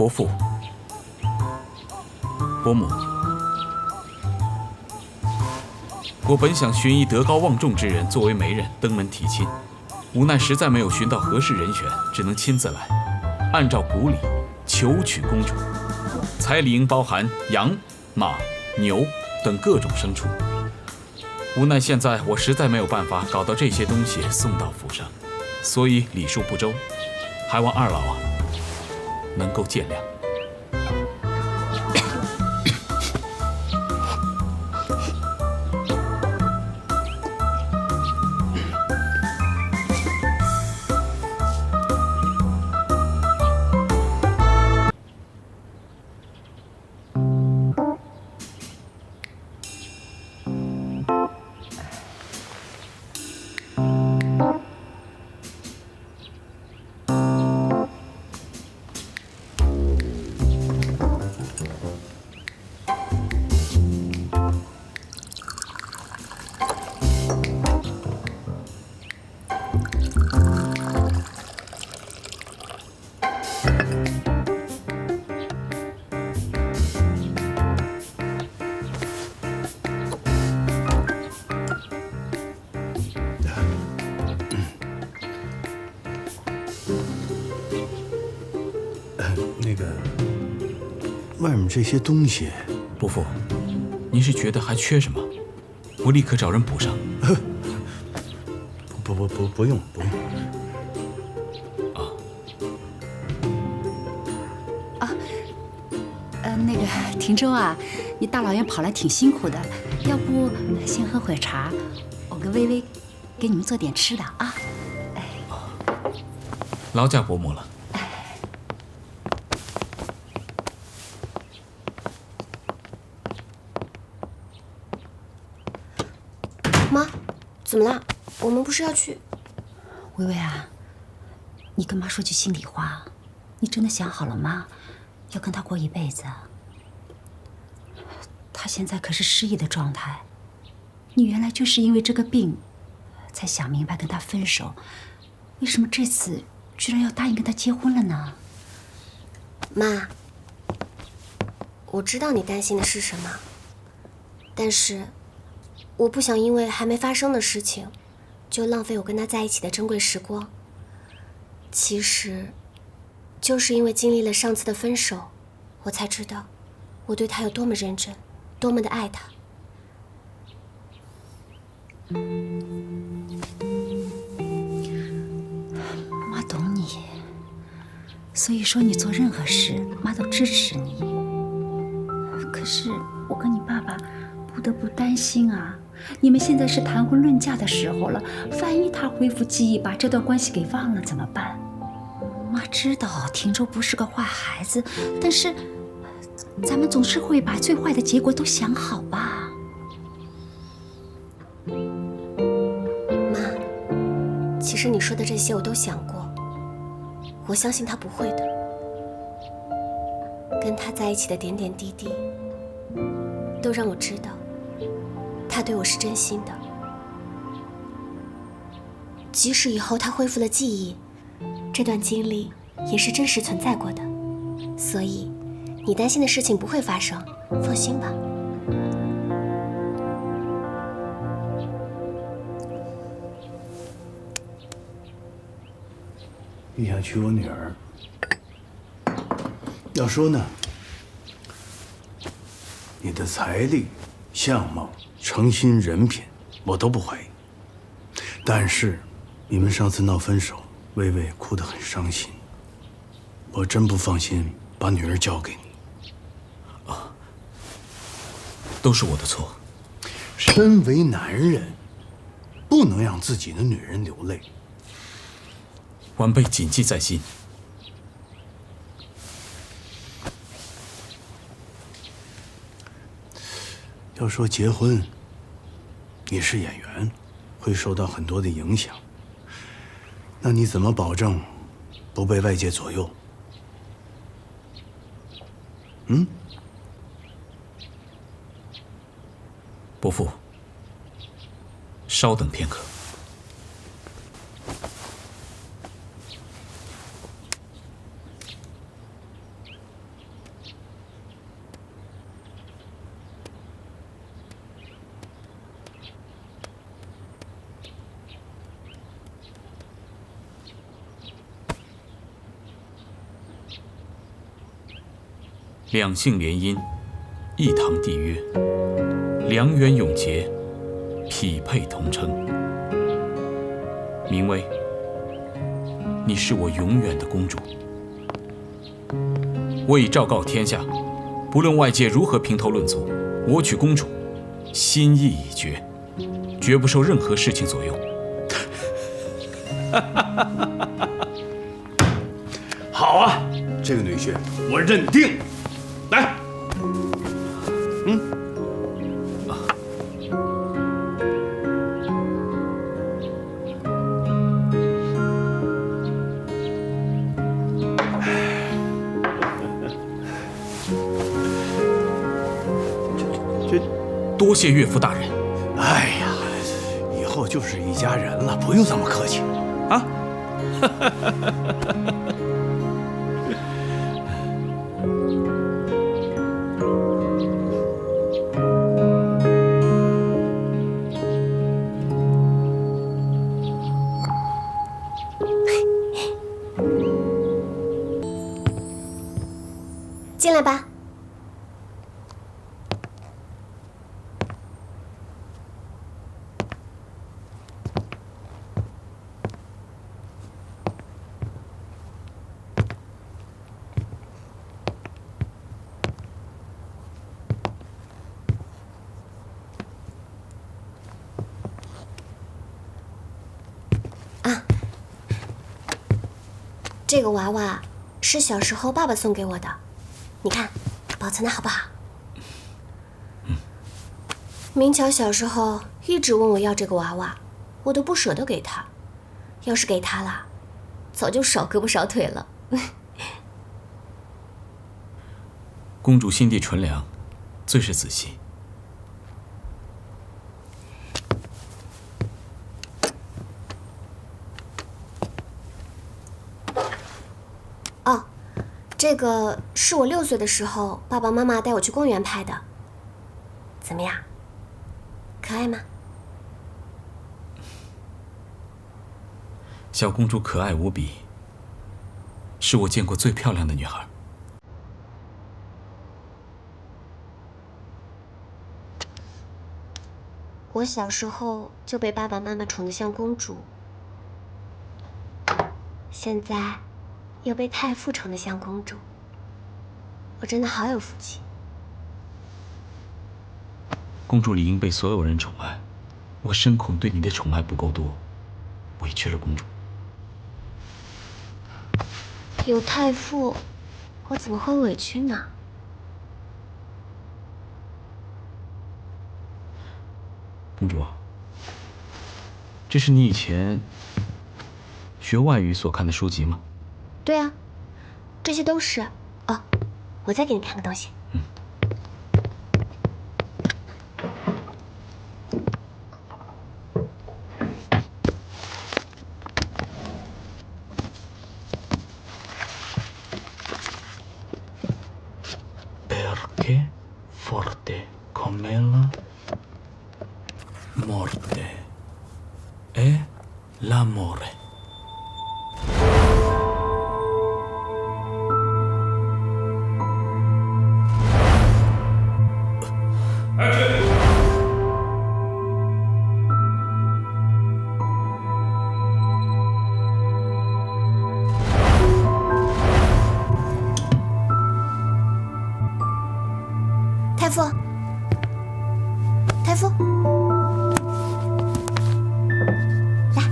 伯父，伯母，我本想寻一德高望重之人作为媒人登门提亲，无奈实在没有寻到合适人选，只能亲自来，按照古礼求娶公主。彩礼应包含羊、马、牛等各种牲畜。无奈现在我实在没有办法搞到这些东西送到府上，所以礼数不周，还望二老啊能够见谅。那个，外面这些东西，伯父，您是觉得还缺什么？我立刻找人补上。不不用不用啊啊。呃，那个庭州啊，你大老远跑来挺辛苦的，要不先喝会茶，我跟微微给你们做点吃的啊。哎劳驾伯母了。妈，怎么了？我们不是要去？微微啊，你跟妈说句心里话，你真的想好了吗？要跟他过一辈子？他现在可是失忆的状态，你原来就是因为这个病，才想明白跟他分手，为什么这次居然要答应跟他结婚了呢？妈，我知道你担心的是什么，但是我不想因为还没发生的事情，就浪费我跟他在一起的珍贵时光。其实，就是因为经历了上次的分手，我才知道我对他有多么认真，多么的爱他。妈懂你，所以说你做任何事，妈都支持你。可是我跟你爸爸不得不担心啊！你们现在是谈婚论嫁的时候了，万一他恢复记忆，把这段关系给忘了怎么办？妈知道庭州不是个坏孩子，但是咱们总是会把最坏的结果都想好吧？妈，其实你说的这些我都想过，我相信他不会的。跟他在一起的点点滴滴，都让我知道他对我是真心的。即使以后他恢复了记忆，这段经历也是真实存在过的，所以你担心的事情不会发生，放心吧。你想娶我女儿？要说呢，你的财力、相貌、诚心、人品，我都不怀疑。但是，你们上次闹分手，薇薇哭得很伤心。我真不放心把女儿交给你。啊都是我的错。身为男人，不能让自己的女人流泪。晚辈谨记在心。要说结婚，你是演员，会受到很多的影响。那你怎么保证不被外界左右？嗯？伯父，稍等片刻。两姓联姻，一堂缔约，良缘永结，匹配同称。明威，你是我永远的公主。我已昭告天下，不论外界如何评头论足，我娶公主，心意已决，绝不受任何事情左右。好啊，这个女婿我认定。谢岳父大人。哎呀，以后就是一家人了，不用这么客气啊。这个娃娃是小时候爸爸送给我的。你看，保存的好不好？明桥小时候一直问我要这个娃娃，我都不舍得给他。要是给他了，早就少胳膊少腿了。公主心地纯良，最是仔细。哦。这个是我六岁的时候，爸爸妈妈带我去公园拍的。怎么样？可爱吗？小公主可爱无比，是我见过最漂亮的女孩。我小时候就被爸爸妈妈宠得像公主，现在。又被太傅宠得像公主，我真的好有福气。公主理应被所有人宠爱，我深恐对你的宠爱不够多，委屈了公主。有太傅，我怎么会委屈呢？公主，这是你以前学外语所看的书籍吗？对啊，这些都是。哦，我再给你看个东西。太傅，太傅，来，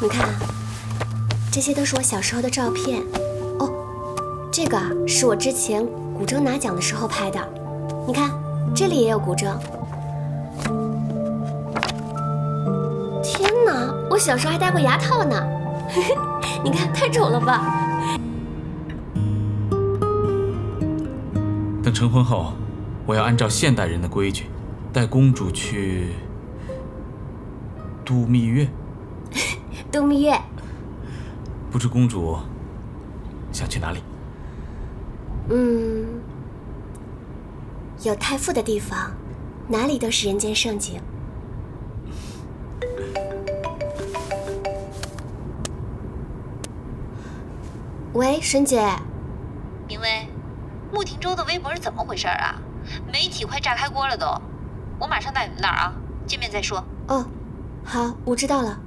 你看，这些都是我小时候的照片。哦，这个是我之前古筝拿奖的时候拍的。你看，这里也有古筝。天哪，我小时候还戴过牙套呢。你看，太丑了吧？成婚后，我要按照现代人的规矩，带公主去度蜜月。度蜜月，不知公主想去哪里？嗯，有太傅的地方，哪里都是人间盛景。喂，沈姐，明威，穆廷洲的微博是怎么回事啊？媒体快炸开锅了都！我马上到你们那儿啊，见面再说。哦，好，我知道了。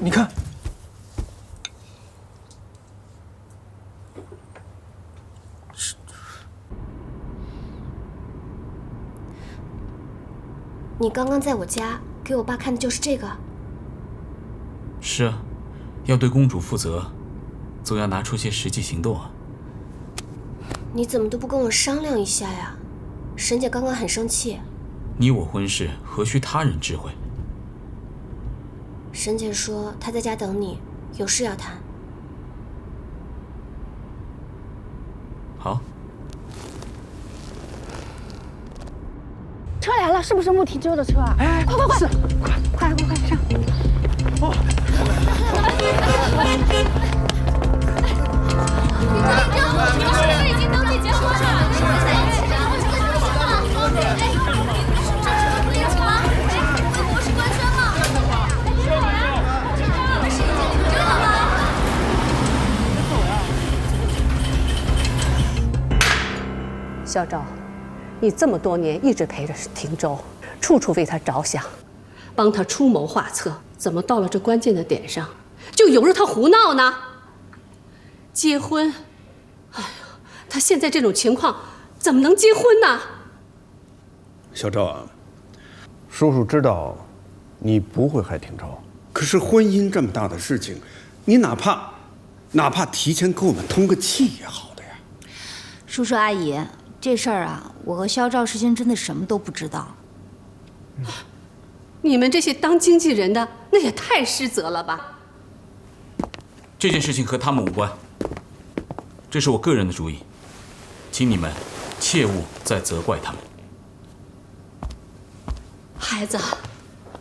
你看，你刚刚在我家给我爸看的就是这个。是啊，要对公主负责，总要拿出些实际行动啊。你怎么都不跟我商量一下呀？沈姐刚刚很生气。你我婚事何须他人知会？沈姐说她在家等你，有事要谈。好，车来了，是不是穆廷州的车啊？哎，快快快，快快快快上！都已经登记结婚了，在一起了，这个就行了。哎，这是不领情吗？哎，微博是官宣吗？真的吗？小昭，你这么多年一直陪着廷州，处处为他着想，帮他出谋划策，怎么到了这关键的点上，就由着他胡闹呢？结婚，哎呀，他现在这种情况，怎么能结婚呢？小赵啊，叔叔知道你不会害廷州，可是婚姻这么大的事情，你哪怕哪怕提前跟我们通个气也好的呀。叔叔阿姨，这事儿啊，我和肖赵事先真的什么都不知道。你们这些当经纪人的，那也太失责了吧？这件事情和他们无关，这是我个人的主意，请你们切勿再责怪他们。孩子，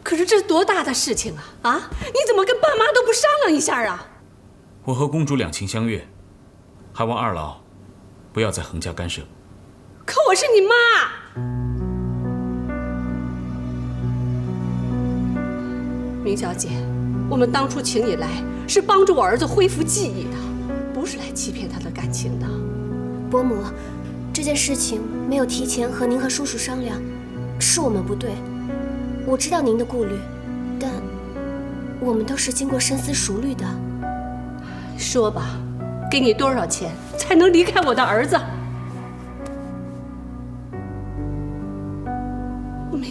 可是这多大的事情啊！啊，你怎么跟爸妈都不商量一下啊？我和公主两情相悦，还望二老不要再横加干涉。可我是你妈。明小姐，我们当初请你来是帮助我儿子恢复记忆的，不是来欺骗他的感情的。伯母，这件事情没有提前和您和叔叔商量，是我们不对。我知道您的顾虑，但我们都是经过深思熟虑的。说吧，给你多少钱才能离开我的儿子？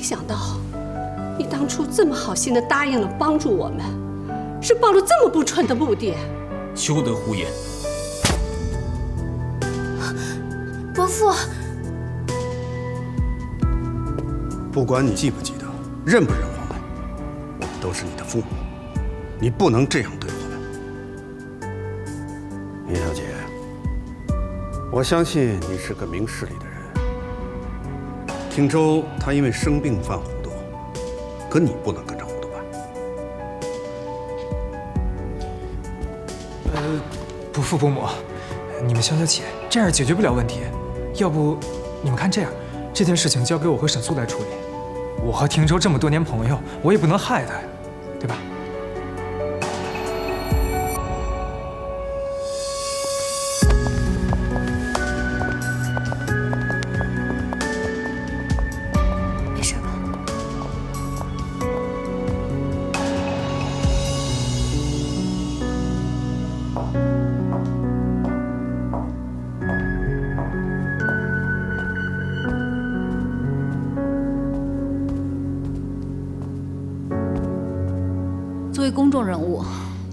没想到，你当初这么好心的答应了帮助我们，是抱着这么不纯的目的。休得胡言！伯父，不管你记不记得，认不认我们，我们都是你的父母，你不能这样对我们。林小姐，我相信你是个明事理的人。汀州他因为生病犯糊涂，可你不能跟着糊涂吧？呃，伯父伯母，你们消消气，这样解决不了问题。要不，你们看这样，这件事情交给我和沈素来处理。我和汀州这么多年朋友，我也不能害他呀，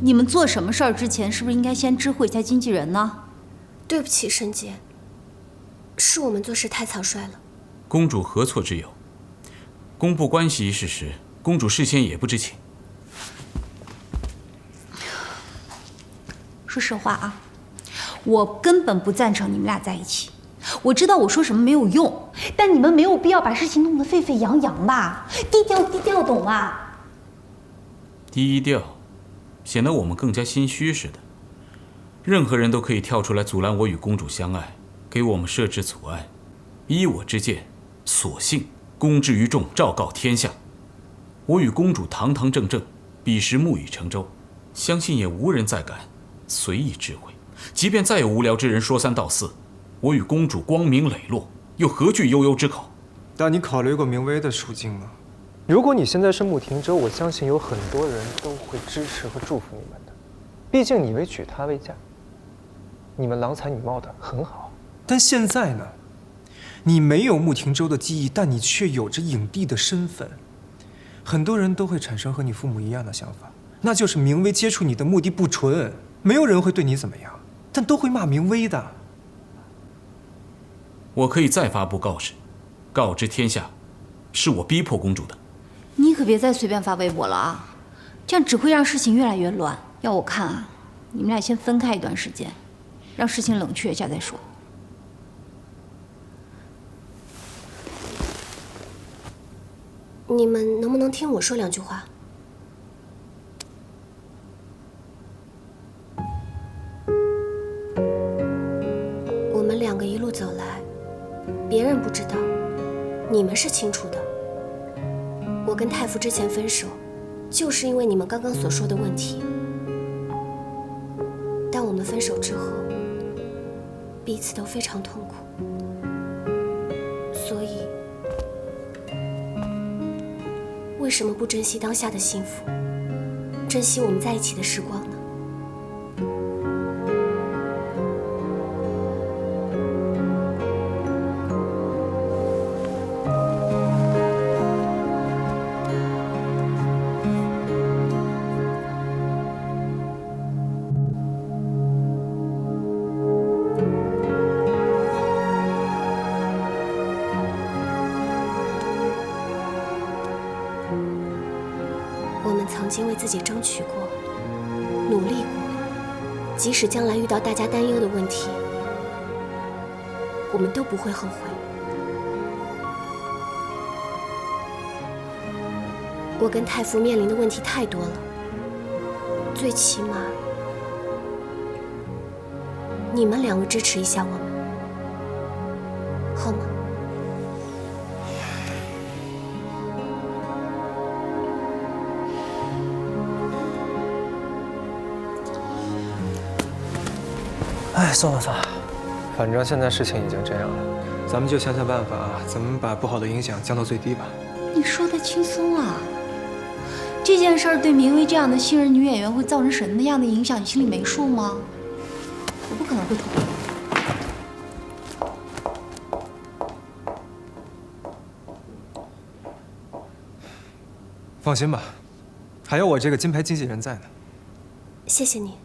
你们做什么事儿之前，是不是应该先知会一下经纪人呢？对不起，沈杰，是我们做事太草率了。公主何错之有？公布关系一事时，公主事先也不知情。说实话啊，我根本不赞成你们俩在一起。我知道我说什么没有用，但你们没有必要把事情弄得沸沸扬扬吧？低调低调，懂吗？低调，显得我们更加心虚似的。任何人都可以跳出来阻拦我与公主相爱，给我们设置阻碍。依我之见，索性公之于众，昭告天下。我与公主堂堂正正，彼时木已成舟，相信也无人再敢随意智慧。即便再有无聊之人说三道四，我与公主光明磊落，又何惧悠悠之口？但你考虑过明威的处境吗？如果你现在是穆廷舟，我相信有很多人都会支持和祝福你们的。毕竟你为娶她为嫁，你们郎才女貌的很好。但现在呢？你没有穆廷舟的记忆，但你却有着影帝的身份。很多人都会产生和你父母一样的想法，那就是明威接触你的目的不纯。没有人会对你怎么样，但都会骂明威的。我可以再发布告示，告知天下，是我逼迫公主的。你可别再随便发微博了啊，这样只会让事情越来越乱。要我看啊，你们俩先分开一段时间，让事情冷却一下再说。你们能不能听我说两句话？我们两个一路走来，别人不知道，你们是清楚的。我跟太傅之前分手，就是因为你们刚刚所说的问题。但我们分手之后，彼此都非常痛苦，所以。为什么不珍惜当下的幸福，珍惜我们在一起的时光曾经为自己争取过，努力过，即使将来遇到大家担忧的问题，我们都不会后悔。我跟太傅面临的问题太多了，最起码你们两个支持一下我们，哎，算了算了，反正现在事情已经这样了，咱们就想想办法，怎么把不好的影响降到最低吧。你说的轻松啊？这件事儿对明威这样的新人女演员会造成什么样的影响，你心里没数吗？我不可能会同意。放心吧，还有我这个金牌经纪人在呢。谢谢你。